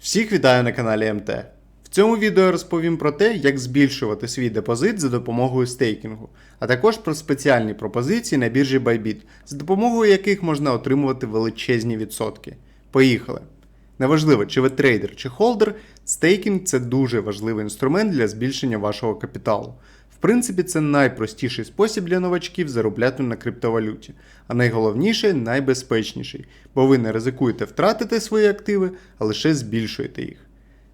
Всіх вітаю на каналі МТ. В цьому відео я розповім про те, як збільшувати свій депозит за допомогою стейкінгу, а також про спеціальні пропозиції на біржі Bybit, за допомогою яких можна отримувати величезні відсотки. Поїхали! Неважливо, чи ви трейдер чи холдер, стейкінг це дуже важливий інструмент для збільшення вашого капіталу. Принципі, це найпростіший спосіб для новачків заробляти на криптовалюті, а найголовніше найбезпечніший, бо ви не ризикуєте втратити свої активи, а лише збільшуєте їх.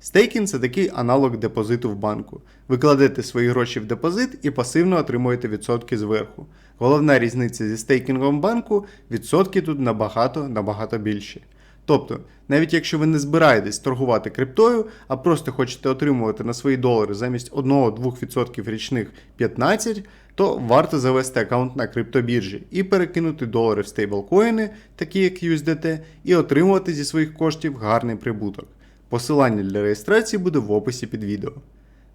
Стейкінг це такий аналог депозиту в банку. Ви кладете свої гроші в депозит і пасивно отримуєте відсотки зверху. Головна різниця зі стейкінгом банку відсотки тут набагато набагато більші. Тобто, навіть якщо ви не збираєтесь торгувати криптою, а просто хочете отримувати на свої долари замість 1-2% річних 15, то варто завести аккаунт на криптобіржі і перекинути долари в стейблкоїни, такі як USDT, і отримувати зі своїх коштів гарний прибуток. Посилання для реєстрації буде в описі під відео.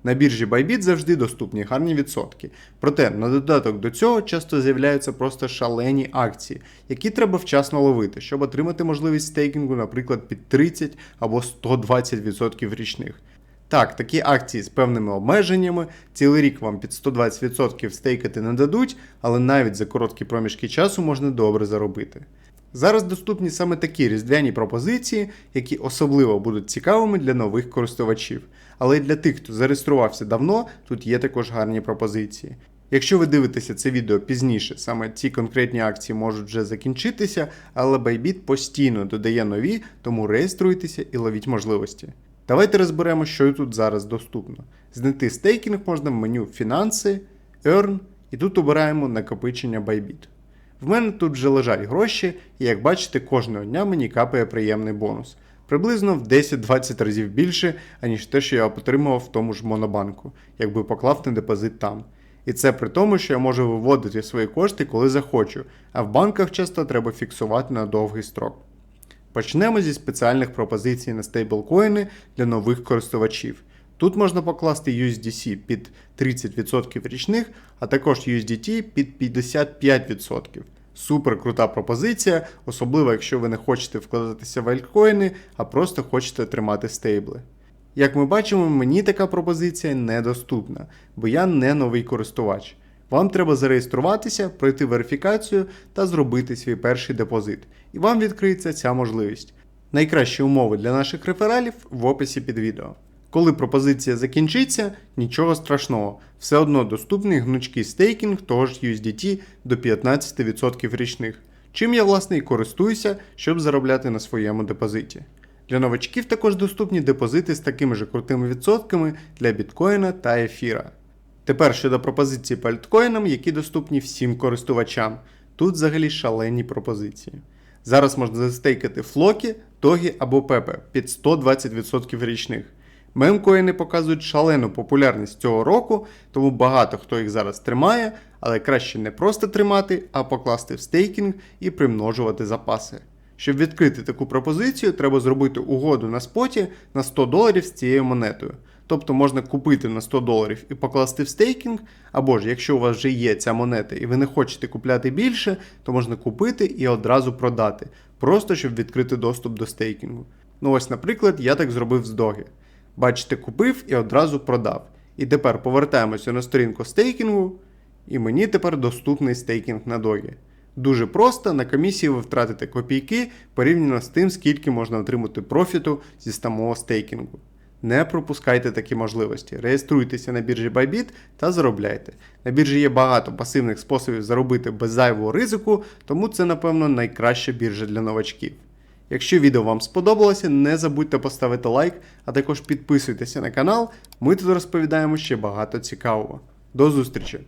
На біржі Bybit завжди доступні гарні відсотки. Проте на додаток до цього часто з'являються просто шалені акції, які треба вчасно ловити, щоб отримати можливість стейкінгу, наприклад, під 30 або 120% річних. Так, такі акції з певними обмеженнями, цілий рік вам під 120% стейкати не дадуть, але навіть за короткі проміжки часу можна добре заробити. Зараз доступні саме такі різдвяні пропозиції, які особливо будуть цікавими для нових користувачів. Але й для тих, хто зареєструвався давно, тут є також гарні пропозиції. Якщо ви дивитеся це відео пізніше, саме ці конкретні акції можуть вже закінчитися, але Bybit постійно додає нові, тому реєструйтеся і ловіть можливості. Давайте розберемо, що тут зараз доступно. Знайти стейкінг можна в меню Фінанси, Earn, і тут обираємо накопичення Bybit. В мене тут вже лежать гроші, і як бачите, кожного дня мені капає приємний бонус. Приблизно в 10-20 разів більше, аніж те, що я отримував в тому ж монобанку, якби поклав на депозит там. І це при тому, що я можу виводити свої кошти, коли захочу, а в банках часто треба фіксувати на довгий строк. Почнемо зі спеціальних пропозицій на стейблкоїни для нових користувачів. Тут можна покласти USDC під 30% річних, а також USDT під 55%. Супер крута пропозиція, особливо якщо ви не хочете вкладатися в альткоїни, а просто хочете тримати стейбли. Як ми бачимо, мені така пропозиція недоступна, бо я не новий користувач. Вам треба зареєструватися, пройти верифікацію та зробити свій перший депозит. І вам відкриється ця можливість. Найкращі умови для наших рефералів в описі під відео. Коли пропозиція закінчиться, нічого страшного, все одно доступний гнучкий стейкінг того ж USDT до 15% річних, чим я власне і користуюся, щоб заробляти на своєму депозиті. Для новачків також доступні депозити з такими ж крутими відсотками для біткоїна та ефіра. Тепер щодо пропозицій по альткоїнам, які доступні всім користувачам. Тут взагалі шалені пропозиції. Зараз можна застейкати флоки, догі або пепе під 120% річних. Мемкоїни показують шалену популярність цього року, тому багато хто їх зараз тримає, але краще не просто тримати, а покласти в стейкінг і примножувати запаси. Щоб відкрити таку пропозицію, треба зробити угоду на споті на 100 доларів з цією монетою. Тобто можна купити на 100 доларів і покласти в стейкінг, або ж якщо у вас вже є ця монета і ви не хочете купляти більше, то можна купити і одразу продати, просто щоб відкрити доступ до стейкінгу. Ну ось, наприклад, я так зробив з доги. Бачите, купив і одразу продав. І тепер повертаємося на сторінку стейкінгу, і мені тепер доступний стейкінг на догі. Дуже просто, на комісії ви втратите копійки порівняно з тим, скільки можна отримати профіту зі самого стейкінгу. Не пропускайте такі можливості. Реєструйтеся на біржі Bybit та заробляйте. На біржі є багато пасивних способів заробити без зайвого ризику, тому це, напевно, найкраща біржа для новачків. Якщо відео вам сподобалося, не забудьте поставити лайк, а також підписуйтеся на канал. Ми тут розповідаємо ще багато цікавого. До зустрічі!